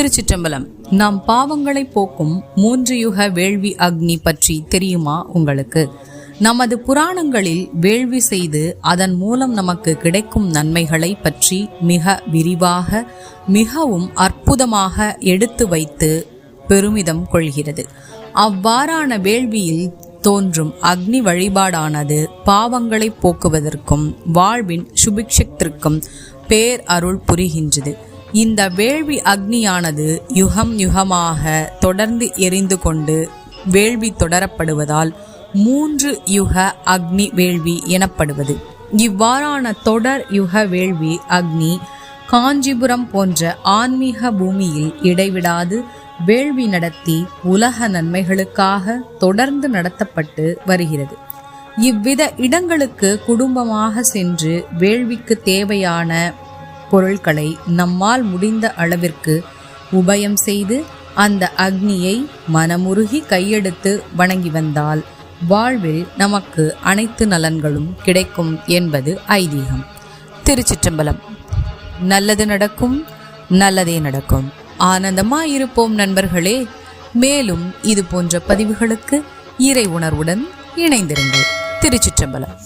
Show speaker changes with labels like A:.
A: திருச்சிற்றம்பலம். நாம் பாவங்களை போக்கும் மூன்று யுக வேள்வி அக்னி பற்றி தெரியுமா உங்களுக்கு? நமது புராணங்களில் வேள்வி செய்து அதன் மூலம் நமக்கு கிடைக்கும் நன்மைகளை பற்றி மிக விரிவாக மிகவும் அற்புதமாக எடுத்து வைத்து பெருமிதம் கொள்கிறது. அவ்வாறான வேள்வியில் தோன்றும் அக்னி வழிபாடானது பாவங்களை போக்குவதற்கும் வாழ்வின் சுபிக்ஷத்திற்கும் பேர் அருள் புரிகின்றது. இந்த வேள்வி அக்னியானது யுகம் யுகமாக தொடர்ந்து எரிந்து கொண்டு வேள்வி தொடரப்படுவதால் மூன்று யுக அக்னி வேள்வி எனப்படுவது. இவ்வாறான தொடர் யுக வேள்வி அக்னி காஞ்சிபுரம் போன்ற ஆன்மீக பூமியில் இடைவிடாது வேள்வி நடத்தி உலக நன்மைகளுக்காக தொடர்ந்து நடத்தப்பட்டு வருகிறது. இவ்வித இடங்களுக்கு குடும்பமாக சென்று வேள்விக்கு தேவையான பொருட்களை நம்மால் முடிந்த அளவிற்கு உபயம் செய்து அந்த அக்னியை மனமுருகி கையெடுத்து வணங்கி வந்தால் வாழ்வில் நமக்கு அனைத்து நலன்களும் கிடைக்கும் என்பது ஐதீகம். திருச்சிற்றம்பலம். நல்லது நடக்கும் நல்லதே நடக்கும். ஆனந்தமாக இருப்போம் நண்பர்களே. மேலும் இது போன்ற பதிவுகளுக்கு இறை உணர்வுடன் இணைந்திருங்கள். திருச்சிற்றம்பலம்.